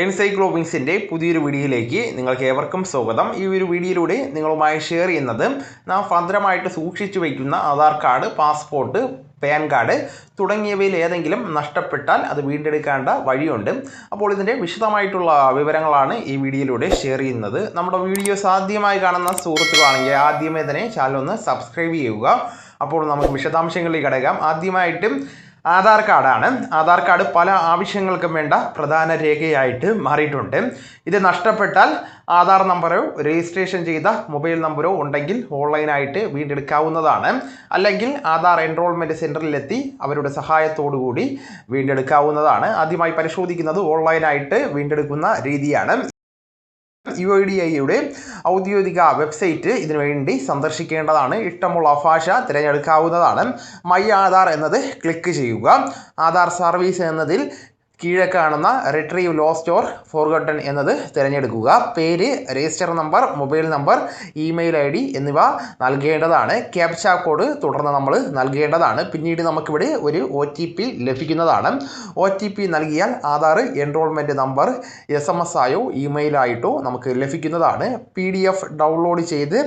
എൻസൈക്ലോവിങ്സിന്റെ പുതിയൊരു വീഡിയോയിലേക്ക് നിങ്ങൾക്ക് ഏവർക്കും സ്വാഗതം. ഈ ഒരു വീഡിയോയിലൂടെ നിങ്ങളുമായി ഷെയർ ചെയ്യുന്നത് നാം ഭദ്രമായിട്ട് സൂക്ഷിച്ചു വയ്ക്കുന്ന Aadhaar card passport PAN card തുടങ്ങിയവയിൽ ഏതെങ്കിലും നഷ്ടപ്പെട്ടാൽ അത് വീണ്ടെടുക്കേണ്ട വഴിയുണ്ട്. അപ്പോൾ ഇതിന്റെ വിശദമായിട്ടുള്ള വിവരങ്ങളാണ് ഈ വീഡിയോയിലൂടെ ഷെയർ ചെയ്യുന്നത്. നമ്മുടെ വീഡിയോസ് ആദ്യമായി കാണുന്ന സുഹൃത്തുക്കളാണെങ്കിൽ ആദ്യമേ തന്നെ ചാനൽ ഒന്ന് സബ്സ്ക്രൈബ് ചെയ്യുക. അപ്പോൾ നമുക്ക് വിശദാംശങ്ങളിലേക്ക് കടക്കാം. ആദ്യമായിട്ടും ആധാർ കാർഡാണ്. ആധാർ കാർഡ് പല ആവശ്യങ്ങൾക്കും വേണ്ട പ്രധാന രേഖയായിട്ട് മാറിയിട്ടുണ്ട്. ഇത് നഷ്ടപ്പെട്ടാൽ ആധാർ നമ്പറോ രജിസ്ട്രേഷൻ ചെയ്ത മൊബൈൽ നമ്പറോ ഉണ്ടെങ്കിൽ ഓൺലൈനായിട്ട് വീണ്ടെടുക്കാവുന്നതാണ്. അല്ലെങ്കിൽ ആധാർ എൻറോൾമെന്റ് സെന്ററിലെത്തി അവരുടെ കൂടി വീണ്ടെടുക്കാവുന്നതാണ്. ആദ്യമായി പരിശോധിക്കുന്നത് ഓൺലൈനായിട്ട് വീണ്ടെടുക്കുന്ന രീതിയാണ്. യു ഐ ഡി ഐയുടെ ഔദ്യോഗിക വെബ്സൈറ്റ് ഇതിനുവേണ്ടി സന്ദർശിക്കേണ്ടതാണ്. ഇഷ്ടമുള്ള ഭാഷ തിരഞ്ഞെടുക്കാവുന്നതാണ്. മൈ ആധാർ എന്നത് ക്ലിക്ക് ചെയ്യുക. ആധാർ സർവീസ് എന്നതിൽ കീഴെ കാണുന്ന റിട്രീവ് ലോസ്റ്റ് ഓർ ഫോർഗട്ടൺ എന്നത് തിരഞ്ഞെടുക്കുക. പേര് register number mobile number email I D എന്നിവ നൽകേണ്ടതാണ്. ക്യാപ്ച കോഡ് തുടർന്ന് നമ്മൾ നൽകേണ്ടതാണ്. പിന്നീട് നമുക്കിവിടെ ഒരു ഒ ടി പി ലഭിക്കുന്നതാണ്. ഒ ടി പി നൽകിയാൽ Aadhaar enrolment number S M S ആയോ ഇമെയിലായിട്ടോ നമുക്ക് ലഭിക്കുന്നതാണ്. പി ഡി എഫ് ഡൗൺലോഡ് ചെയ്ത്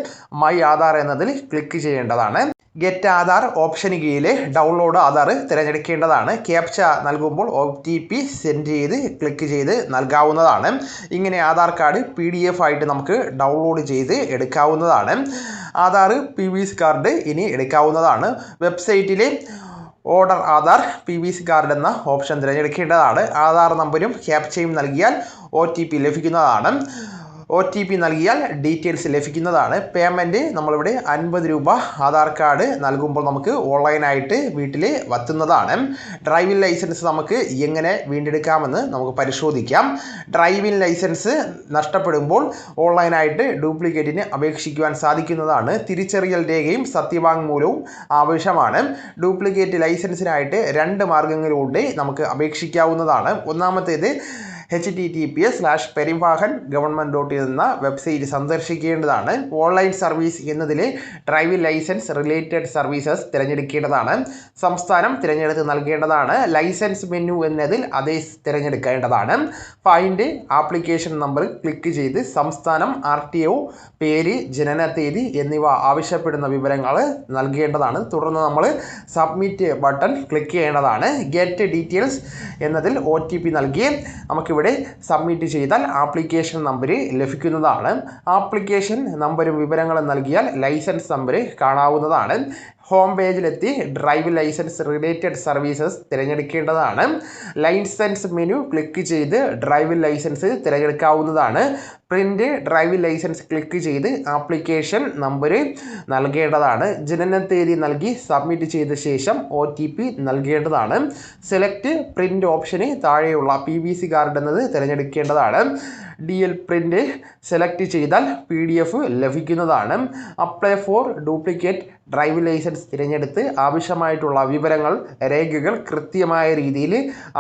മൈ ആധാർ എന്നതിൽ ക്ലിക്ക് ചെയ്യേണ്ടതാണ്. ഗെറ്റ് ആധാർ ഓപ്ഷന് കീഴിൽ ഡൗൺലോഡ് ആധാർ തിരഞ്ഞെടുക്കേണ്ടതാണ്. ക്യാപ്ച നൽകുമ്പോൾ ഒ ടി പി സെൻഡ് ചെയ്ത് ക്ലിക്ക് ചെയ്ത് നൽകാവുന്നതാണ്. ഇങ്ങനെ Aadhaar card P D F ആയിട്ട് നമുക്ക് ഡൗൺലോഡ് ചെയ്ത് എടുക്കാവുന്നതാണ്. Aadhaar P V C card ഇനി എടുക്കാവുന്നതാണ്. വെബ്സൈറ്റിൽ order Aadhaar P V C card എന്ന ഓപ്ഷൻ തിരഞ്ഞെടുക്കേണ്ടതാണ്. ആധാർ നമ്പരും ക്യാപ്ചയും നൽകിയാൽ ഒ ടി പി ലഭിക്കുന്നതാണ്. ഒ ടി പി നൽകിയാൽ ഡീറ്റെയിൽസ് ലഭിക്കുന്നതാണ്. പേയ്മെന്റ് നമ്മളിവിടെ അൻപത് രൂപ ആധാർ കാർഡ് നൽകുമ്പോൾ നമുക്ക് ഓൺലൈനായിട്ട് വീട്ടിൽ വത്തുന്നതാണ്. ഡ്രൈവിംഗ് ലൈസൻസ് നമുക്ക് എങ്ങനെ വീണ്ടെടുക്കാമെന്ന് നമുക്ക് പരിശോധിക്കാം. ഡ്രൈവിംഗ് ലൈസൻസ് നഷ്ടപ്പെടുമ്പോൾ ഓൺലൈനായിട്ട് ഡ്യൂപ്ലിക്കേറ്റിന് അപേക്ഷിക്കുവാൻ സാധിക്കുന്നതാണ്. തിരിച്ചറിയൽ രേഖയും സത്യവാങ്മൂലവും ആവശ്യമാണ്. ഡ്യൂപ്ലിക്കേറ്റ് ലൈസൻസിനായിട്ട് രണ്ട് മാർഗങ്ങളിലൂടെ നമുക്ക് അപേക്ഷിക്കാവുന്നതാണ്. ഒന്നാമത്തേത് H T T P S slash Parivahan government dot എന്ന വെബ്സൈറ്റ് സന്ദർശിക്കേണ്ടതാണ്. ഓൺലൈൻ സർവീസ് എന്നതിലെ ഡ്രൈവിംഗ് ലൈസൻസ് റിലേറ്റഡ് സർവീസസ് തിരഞ്ഞെടുക്കേണ്ടതാണ്. സംസ്ഥാനം തിരഞ്ഞെടുത്ത് നൽകേണ്ടതാണ്. ലൈസൻസ് മെനു എന്നതിൽ അതേ തിരഞ്ഞെടുക്കേണ്ടതാണ്. ഫൈൻഡ് ആപ്ലിക്കേഷൻ നമ്പർ ക്ലിക്ക് ചെയ്ത് സംസ്ഥാനം ആർ ടി ഒ പേര് ജനന തീയതി എന്നിവ ആവശ്യപ്പെടുന്ന വിവരങ്ങൾ നൽകേണ്ടതാണ്. തുടർന്ന് നമ്മൾ സബ്മിറ്റ് ബട്ടൺ ക്ലിക്ക് ചെയ്യേണ്ടതാണ്. ഗെറ്റ് ഡീറ്റെയിൽസ് എന്നതിൽ ഒ ടി പി നൽകി. നമുക്ക് ഇവിടെ സബ്മിറ്റ് ചെയ്താൽ ആപ്ലിക്കേഷൻ നമ്പർ ലഭിക്കുന്നതാണ്. ആപ്ലിക്കേഷൻ നമ്പരും വിവരങ്ങളും നൽകിയാൽ ലൈസൻസ് നമ്പർ കാണാവുന്നതാണ്. ഹോം പേജിലെത്തി ഡ്രൈവ് ലൈസൻസ് റിലേറ്റഡ് സർവീസസ് തിരഞ്ഞെടുക്കേണ്ടതാണ്. ലൈസൻസ് മെനു ക്ലിക്ക് ചെയ്ത് ഡ്രൈവ് ലൈസൻസ് തിരഞ്ഞെടുക്കാവുന്നതാണ്. പ്രിന്റ് ഡ്രൈവ് ലൈസൻസ് ക്ലിക്ക് ചെയ്ത് ആപ്ലിക്കേഷൻ നമ്പർ നൽകേണ്ടതാണ്. ജനന തീയതി നൽകി സബ്മിറ്റ് ചെയ്ത ശേഷം ഒ ടി പി നൽകേണ്ടതാണ്. സെലക്ട് പ്രിന്റ് ഓപ്ഷന് താഴെയുള്ള പി വി സി കാർഡ് എന്നത് തിരഞ്ഞെടുക്കേണ്ടതാണ്. ഡി എൽ പ്രിന്റ് സെലക്ട് ചെയ്താൽ പി ഡി എഫ് ലഭിക്കുന്നതാണ്. Apply for duplicate driving licence തിരഞ്ഞെടുത്ത് ആവശ്യമായിട്ടുള്ള വിവരങ്ങൾ രേഖകൾ കൃത്യമായ രീതിയിൽ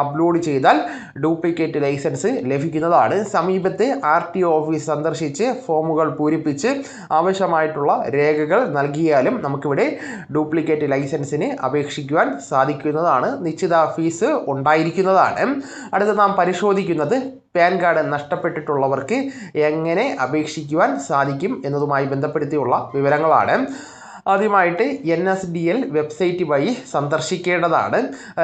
അപ്ലോഡ് ചെയ്താൽ ഡ്യൂപ്ലിക്കേറ്റ് ലൈസൻസ് ലഭിക്കുന്നതാണ്. സമീപത്തെ ആർ ടി ഓഫീസ് സന്ദർശിച്ച് ഫോമുകൾ പൂരിപ്പിച്ച് ആവശ്യമായിട്ടുള്ള രേഖകൾ നൽകിയാലും നമുക്കിവിടെ ഡ്യൂപ്ലിക്കേറ്റ് ലൈസൻസിന് അപേക്ഷിക്കുവാൻ സാധിക്കുന്നതാണ്. നിശ്ചിത ഫീസ് ഉണ്ടായിരിക്കുന്നതാണ്. അടുത്ത് നാം പരിശോധിക്കുന്നത് പാൻ കാർഡ് നഷ്ടപ്പെട്ടിട്ടുള്ളവർക്ക് എങ്ങനെ അപേക്ഷിക്കുവാൻ സാധിക്കും എന്നതുമായി ബന്ധപ്പെടുത്തിയുള്ള വിവരങ്ങളാണ്. ആദ്യമായിട്ട് N S D L website വഴി സന്ദർശിക്കേണ്ടതാണ്.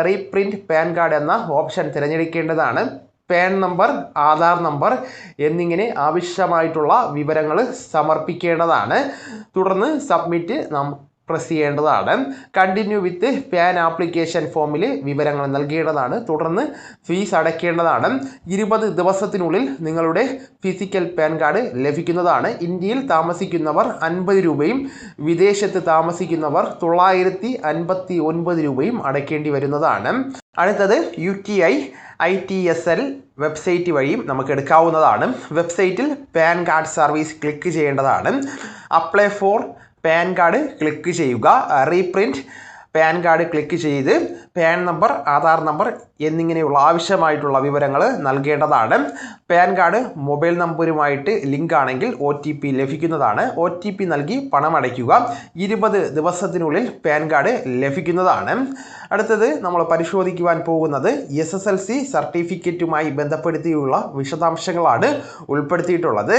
റീപ്രിന്റ് പാൻ കാർഡ് എന്ന ഓപ്ഷൻ തിരഞ്ഞെടുക്കേണ്ടതാണ്. പാൻ നമ്പർ ആധാർ നമ്പർ എന്നിങ്ങനെ ആവശ്യമായിട്ടുള്ള വിവരങ്ങൾ സമർപ്പിക്കേണ്ടതാണ്. തുടർന്ന് സബ്മിറ്റ് പ്രസ് ചെയ്യേണ്ടതാണ്. കണ്ടിന്യൂ വിത്ത് പാൻ ആപ്ലിക്കേഷൻ ഫോമിൽ വിവരങ്ങൾ നൽകേണ്ടതാണ്. തുടർന്ന് ഫീസ് അടയ്ക്കേണ്ടതാണ്. ഇരുപത് ദിവസത്തിനുള്ളിൽ നിങ്ങളുടെ ഫിസിക്കൽ പാൻ കാർഡ് ലഭിക്കുന്നതാണ്. ഇന്ത്യയിൽ താമസിക്കുന്നവർ അൻപത് രൂപയും വിദേശത്ത് താമസിക്കുന്നവർ തൊള്ളായിരത്തി അൻപത്തി ഒൻപത് രൂപയും അടയ്ക്കേണ്ടി വരുന്നതാണ്. അടുത്തത് U T I I T S L website വഴിയും നമുക്ക് എടുക്കാവുന്നതാണ്. വെബ്സൈറ്റിൽ പാൻ കാർഡ് സർവീസ് ക്ലിക്ക് ചെയ്യേണ്ടതാണ്. Apply for PAN card click ചെയ്യുക. റീപ്രിന്റ് പാൻ കാർഡ് ക്ലിക്ക് ചെയ്ത് പാൻ നമ്പർ ആധാർ നമ്പർ എന്നിങ്ങനെയുള്ള ആവശ്യമായിട്ടുള്ള വിവരങ്ങൾ നൽകേണ്ടതാണ്. പാൻ കാർഡ് മൊബൈൽ നമ്പറുമായിട്ട് ലിങ്ക് ആണെങ്കിൽ ഒ ടി പി ലഭിക്കുന്നതാണ്. ഒ ടി പി നൽകി പണം അടയ്ക്കുക. ഇരുപത് ദിവസത്തിനുള്ളിൽ പാൻ കാർഡ് ലഭിക്കുന്നതാണ്. അടുത്തത് നമ്മൾ പരിശോധിക്കുവാൻ പോകുന്നത് എസ് എസ് എൽ സി സർട്ടിഫിക്കറ്റുമായി ബന്ധപ്പെടുത്തിയുള്ള വിശദാംശങ്ങളാണ് ഉൾപ്പെടുത്തിയിട്ടുള്ളത്.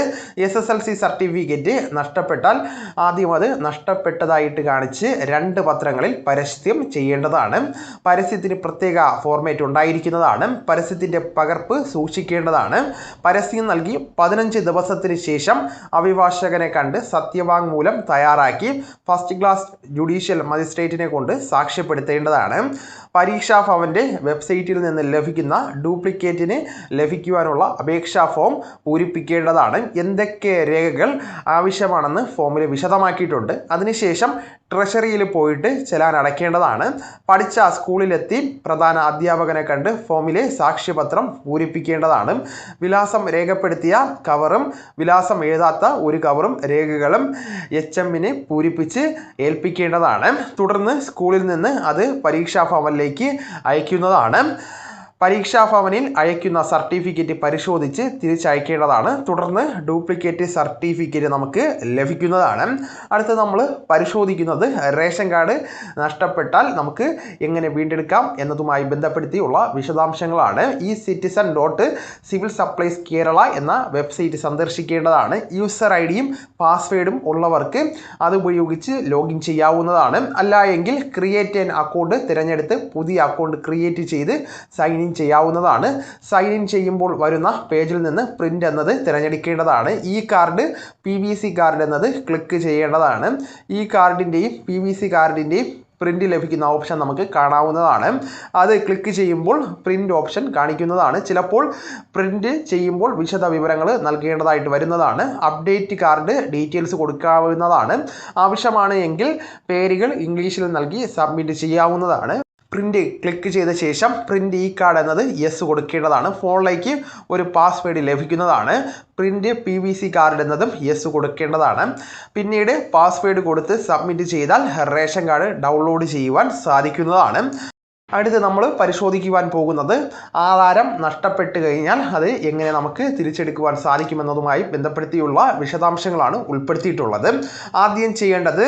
S S L C certificate നഷ്ടപ്പെട്ടാൽ ആദ്യം അത് നഷ്ടപ്പെട്ടതായിട്ട് കാണിച്ച് രണ്ട് പത്രങ്ങളിൽ പരസ്യം ചെയ്യേണ്ടതാണ്. പരസ്യത്തിന് പ്രത്യേക ഫോർമാറ്റ് ഉണ്ടായിരിക്കുന്നതാണ്. പരസ്യത്തിന്റെ പകർപ്പ് സൂക്ഷിക്കേണ്ടതാണ്. പരസ്യം നൽകി പതിനഞ്ച് ദിവസത്തിന് ശേഷം അഭിഭാഷകനെ കണ്ട് സത്യവാങ്മൂലം തയ്യാറാക്കി ഫസ്റ്റ് ക്ലാസ് ജുഡീഷ്യൽ മജിസ്ട്രേറ്റിനെ കൊണ്ട് സാക്ഷ്യപ്പെടുത്തേണ്ടതാണ്. പരീക്ഷാ ഭവന്റെ വെബ്സൈറ്റിൽ നിന്ന് ലഭിക്കുന്ന ഡ്യൂപ്ലിക്കേറ്റിന് ലഭിക്കുവാനുള്ള അപേക്ഷാ ഫോം പൂരിപ്പിക്കേണ്ടതാണ്. എന്തൊക്കെ രേഖകൾ ആവശ്യമാണെന്ന് ഫോമിൽ വിശദമാക്കിയിട്ടുണ്ട്. അതിനുശേഷം ട്രഷറിയിൽ പോയിട്ട് ചെലാൻ അടയ്ക്കേണ്ടതാണ് പഠിച്ച സ്കൂളിലെത്തി പ്രധാന അധ്യാപകനെ കണ്ട് ഫോമിലെ സാക്ഷ്യപത്രം പൂരിപ്പിക്കേണ്ടതാണ്. വിലാസം രേഖപ്പെടുത്തിയ കവറും വിലാസം എഴുതാത്ത ഒരു കവറും രേഖകളും എച്ച് എമ്മിനെ പൂരിപ്പിച്ച് ഏൽപ്പിക്കേണ്ടതാണ്. തുടർന്ന് സ്കൂളിൽ നിന്ന് അത് പരീക്ഷാ ഭവനിലേക്ക് അയക്കുന്നതാണ്. പരീക്ഷാ ഭവനിൽ അയക്കുന്ന സർട്ടിഫിക്കറ്റ് പരിശോധിച്ച് തിരിച്ചയക്കേണ്ടതാണ്. തുടർന്ന് ഡ്യൂപ്ലിക്കേറ്റ് സർട്ടിഫിക്കറ്റ് നമുക്ക് ലഭിക്കുന്നതാണ്. അടുത്ത് നമ്മൾ പരിശോധിക്കുന്നത് റേഷൻ കാർഡ് നഷ്ടപ്പെട്ടാൽ നമുക്ക് എങ്ങനെ വീണ്ടെടുക്കാം എന്നതുമായി ബന്ധപ്പെടുത്തിയുള്ള വിശദാംശങ്ങളാണ്. E citizen dot civil supplies Kerala എന്ന വെബ്സൈറ്റ് സന്ദർശിക്കേണ്ടതാണ്. യൂസർ ഐ ഡിയും പാസ്വേഡും ഉള്ളവർക്ക് അതുപയോഗിച്ച് ലോഗിൻ ചെയ്യാവുന്നതാണ്. അല്ല എങ്കിൽ ക്രിയേറ്റ് ആൻ അക്കൗണ്ട് തിരഞ്ഞെടുത്ത് പുതിയ അക്കൗണ്ട് ക്രിയേറ്റ് ചെയ്ത് സൈൻ ഇൻ ചെയ്യാവുന്നതാണ്. സൈൻ ഇൻ ചെയ്യുമ്പോൾ വരുന്ന പേജിൽ നിന്ന് പ്രിന്റ് എന്നത് തിരഞ്ഞെടുക്കേണ്ടതാണ്. E card P V C card എന്നത് ക്ലിക്ക് ചെയ്യേണ്ടതാണ്. ഈ കാർഡിന്റെയും പി വി സി കാർഡിന്റെയും പ്രിന്റ് ലഭിക്കുന്ന ഓപ്ഷൻ നമുക്ക് കാണാവുന്നതാണ്. അത് ക്ലിക്ക് ചെയ്യുമ്പോൾ പ്രിന്റ് ഓപ്ഷൻ കാണിക്കുന്നതാണ്. ചിലപ്പോൾ പ്രിന്റ് ചെയ്യുമ്പോൾ വിശദ വിവരങ്ങൾ നൽകേണ്ടതായിട്ട് വരുന്നതാണ്. അപ്ഡേറ്റ് കാർഡ് ഡീറ്റെയിൽസ് കൊടുക്കാവുന്നതാണ്. ആവശ്യമാണ് എങ്കിൽ പേരുകൾ ഇംഗ്ലീഷിൽ നൽകി സബ്മിറ്റ് ചെയ്യാവുന്നതാണ്. പ്രിന്റ് ക്ലിക്ക് ചെയ്ത ശേഷം പ്രിന്റ് ഈ കാർഡ് എന്നത് യെസ് കൊടുക്കേണ്ടതാണ്. ഫോണിലേക്ക് ഒരു പാസ്വേഡ് ലഭിക്കുന്നതാണ്. Print P V C card എന്നതും യെസ് കൊടുക്കേണ്ടതാണ്. പിന്നീട് പാസ്വേഡ് കൊടുത്ത് സബ്മിറ്റ് ചെയ്താൽ റേഷൻ കാർഡ് ഡൗൺലോഡ് ചെയ്യുവാൻ സാധിക്കുന്നതാണ്. അടുത്ത് നമ്മൾ പരിശോധിക്കുവാൻ പോകുന്നത് ആധാരം നഷ്ടപ്പെട്ട് കഴിഞ്ഞാൽ അത് എങ്ങനെ നമുക്ക് തിരിച്ചെടുക്കുവാൻ സാധിക്കുമെന്നതുമായി ബന്ധപ്പെടുത്തിയുള്ള വിശദാംശങ്ങളാണ് ഉൾപ്പെടുത്തിയിട്ടുള്ളത്. ആദ്യം ചെയ്യേണ്ടത്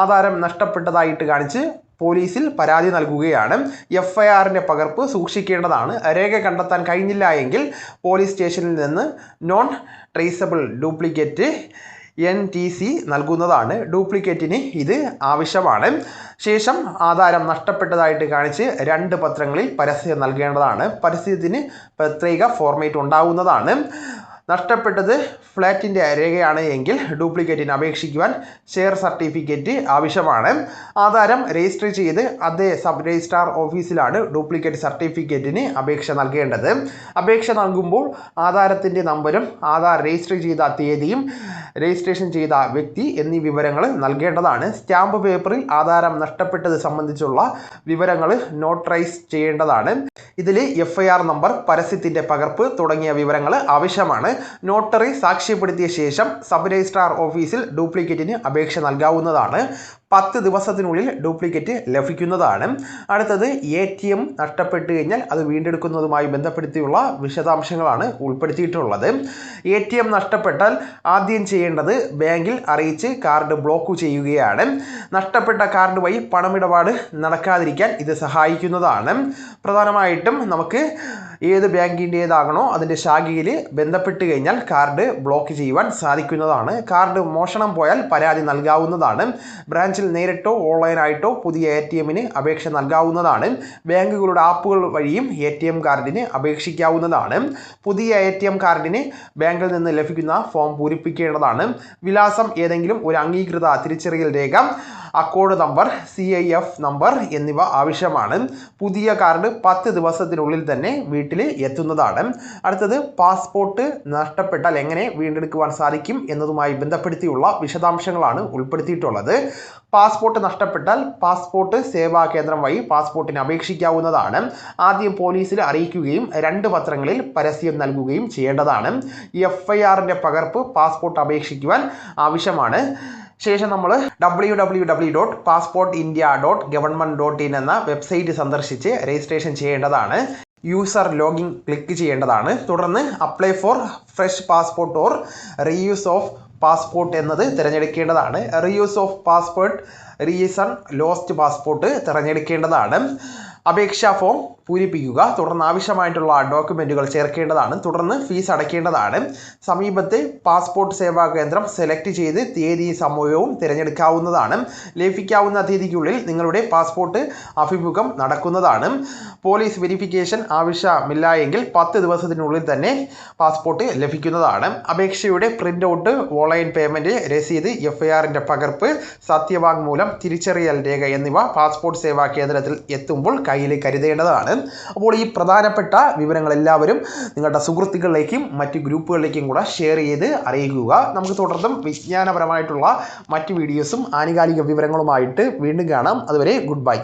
ആധാരം നഷ്ടപ്പെട്ടതായിട്ട് കാണിച്ച് പോലീസിൽ പരാതി നൽകുകയാണ്. എഫ് ഐ ആറിന്റെ പകർപ്പ് സൂക്ഷിക്കേണ്ടതാണ്. രേഖ കണ്ടെത്താൻ കഴിഞ്ഞില്ല എങ്കിൽ പോലീസ് സ്റ്റേഷനിൽ നിന്ന് non traceable duplicate N T C നൽകുന്നതാണ്. ഡ്യൂപ്ലിക്കേറ്റിന് ഇത് ആവശ്യമാണ്. ശേഷം ആധാരം നഷ്ടപ്പെട്ടതായിട്ട് കാണിച്ച് രണ്ട് പത്രങ്ങളിൽ പരസ്യം നൽകേണ്ടതാണ്. പരസ്യത്തിന് പ്രത്യേക ഫോർമേറ്റ് ഉണ്ടാവുന്നതാണ്. നഷ്ടപ്പെട്ടത് ഫ്ലാറ്റിന്റെ രേഖയാണ് എങ്കിൽ ഡ്യൂപ്ലിക്കേറ്റിന് അപേക്ഷിക്കുവാൻ ഷെയർ സർട്ടിഫിക്കറ്റ് ആവശ്യമാണ്. ആധാരം രജിസ്റ്റർ ചെയ്ത് അതേ സബ് രജിസ്ട്രാർ ഓഫീസിലാണ് ഡ്യൂപ്ലിക്കേറ്റ് സർട്ടിഫിക്കറ്റിന് അപേക്ഷ നൽകേണ്ടത്. അപേക്ഷ നൽകുമ്പോൾ ആധാരത്തിന്റെ നമ്പരും ആധാർ രജിസ്റ്റർ ചെയ്ത തീയതിയും രജിസ്ട്രേഷൻ ചെയ്ത വ്യക്തി എന്നീ വിവരങ്ങൾ നൽകേണ്ടതാണ്. സ്റ്റാമ്പ് പേപ്പറിൽ ആധാരം നഷ്ടപ്പെട്ടത് സംബന്ധിച്ചുള്ള വിവരങ്ങൾ നോട്ടറൈസ് ചെയ്യേണ്ടതാണ്. ഇതിൽ എഫ് ഐ ആർ നമ്പർ പരസ്യത്തിന്റെ പകർപ്പ് തുടങ്ങിയ വിവരങ്ങൾ ആവശ്യമാണ്. നോട്ടറി സാക്ഷ്യപ്പെടുത്തിയ ശേഷം സബ് രജിസ്ട്രാർ ഓഫീസിൽ ഡ്യൂപ്ലിക്കേറ്റിന് അപേക്ഷ നൽകാവുന്നതാണ്. പത്ത് ദിവസത്തിനുള്ളിൽ ഡ്യൂപ്ലിക്കേറ്റ് ലഭിക്കുന്നതാണ്. അടുത്തത് എ ടി എം നഷ്ടപ്പെട്ട് കഴിഞ്ഞാൽ അത് വീണ്ടെടുക്കുന്നതുമായി ബന്ധപ്പെടുത്തിയുള്ള വിശദാംശങ്ങളാണ് ഉൾപ്പെടുത്തിയിട്ടുള്ളത്. എ ടി എം നഷ്ടപ്പെട്ടാൽ ആദ്യം ചെയ്യേണ്ടത് ബാങ്കിൽ അറിയിച്ച് കാർഡ് ബ്ലോക്ക് ചെയ്യുകയാണ്. നഷ്ടപ്പെട്ട കാർഡ് വഴി പണമിടപാട് നടക്കാതിരിക്കാൻ ഇത് സഹായിക്കുന്നതാണ്. പ്രധാനമായിട്ടും നമുക്ക് ഏത് ബാങ്കിന്റേതാകണോ അതിന്റെ ശാഖയിൽ ബന്ധപ്പെട്ട് കഴിഞ്ഞാൽ കാർഡ് ബ്ലോക്ക് ചെയ്യുവാൻ സാധിക്കുന്നതാണ്. കാർഡ് മോഷണം പോയാൽ പരാതി നൽകാവുന്നതാണ്. ബ്രാഞ്ചിൽ നേരിട്ടോ ഓൺലൈനായിട്ടോ പുതിയ എ ടി എമ്മിന് അപേക്ഷ നൽകാവുന്നതാണ്. ബാങ്കുകളുടെ ആപ്പുകൾ വഴിയും എ ടി എം കാർഡിന് അപേക്ഷിക്കാവുന്നതാണ്. പുതിയ എ ടി എം കാർഡിന് ബാങ്കിൽ നിന്ന് ലഭിക്കുന്ന ഫോം പൂരിപ്പിക്കേണ്ടതാണ്. വിലാസം ഏതെങ്കിലും ഒരു അംഗീകൃത തിരിച്ചറിയൽ രേഖ account number C I F number എന്നിവ ആവശ്യമാണ്. പുതിയ കാർഡ് പത്ത് ദിവസത്തിനുള്ളിൽ തന്നെ വീട്ടിൽ എത്തുന്നതാണ്. അടുത്തത് പാസ്പോർട്ട് നഷ്ടപ്പെട്ടാൽ എങ്ങനെ വീണ്ടെടുക്കുവാൻ സാധിക്കും എന്നതുമായി ബന്ധപ്പെടുത്തിയുള്ള വിശദാംശങ്ങളാണ് ഉൾപ്പെടുത്തിയിട്ടുള്ളത്. പാസ്പോർട്ട് നഷ്ടപ്പെട്ടാൽ പാസ്പോർട്ട് സേവാ കേന്ദ്രം വഴി പാസ്പോർട്ടിന് അപേക്ഷിക്കാവുന്നതാണ്. ആദ്യം പോലീസിൽ അറിയിക്കുകയും രണ്ട് പത്രങ്ങളിൽ പരസ്യം നൽകുകയും ചെയ്യേണ്ടതാണ്. എഫ് ഐ ആറിന്റെ പകർപ്പ് പാസ്പോർട്ട് അപേക്ഷിക്കുവാൻ ആവശ്യമാണ്. ശേഷം നമ്മൾ W W W dot passport India dot government dot in എന്ന വെബ്സൈറ്റ് സന്ദർശിച്ച് രജിസ്ട്രേഷൻ ചെയ്യേണ്ടതാണ്. യൂസർ ലോഗിൻ ക്ലിക്ക് ചെയ്യേണ്ടതാണ്. തുടർന്ന് apply for fresh passport or reuse of passport എന്നത് തിരഞ്ഞെടുക്കേണ്ടതാണ്. Reuse of passport reason lost passport തിരഞ്ഞെടുക്കേണ്ടതാണ്. അപേക്ഷാ ഫോം പൂരിപ്പിക്കുക. തുടർന്ന് ആവശ്യമായിട്ടുള്ള ഡോക്യുമെന്റുകൾ ചേർക്കേണ്ടതാണ്. തുടർന്ന് ഫീസ് അടയ്ക്കേണ്ടതാണ്. സമീപത്തെ പാസ്പോർട്ട് സേവാ കേന്ദ്രം സെലക്ട് ചെയ്ത് തീയതി സമയവും തിരഞ്ഞെടുക്കാവുന്നതാണ്. ലഭിക്കാവുന്ന തീയതിക്കുള്ളിൽ നിങ്ങളുടെ പാസ്പോർട്ട് അഭിമുഖം നടക്കുന്നതാണ്. പോലീസ് വെരിഫിക്കേഷൻ ആവശ്യമില്ല എങ്കിൽ പത്ത് ദിവസത്തിനുള്ളിൽ തന്നെ പാസ്പോർട്ട് ലഭിക്കുന്നതാണ്. അപേക്ഷയുടെ പ്രിന്റ് ഔട്ട് ഓൺലൈൻ പേയ്മെന്റ് രസീത് എഫ് ഐ ആറിന്റെ പകർപ്പ് സത്യവാങ്മൂലം തിരിച്ചറിയൽ രേഖ എന്നിവ പാസ്പോർട്ട് സേവാ കേന്ദ്രത്തിൽ എത്തുമ്പോൾ കയ്യിൽ കരുതേണ്ടതാണ്. അപ്പോൾ ഈ പ്രധാനപ്പെട്ട വിവരങ്ങൾ എല്ലാവരും നിങ്ങളുടെ സുഹൃത്തുക്കളിലേക്കും മറ്റ് ഗ്രൂപ്പുകളിലേക്കും കൂടെ ഷെയർ ചെയ്ത് അറിയിക്കുക. നമുക്ക് തുടർന്നും വിജ്ഞാനപരമായിട്ടുള്ള മറ്റ് വീഡിയോസും ആനുകാലിക വിവരങ്ങളുമായിട്ട് വീണ്ടും കാണാം. അതുവരെ ഗുഡ് ബൈ.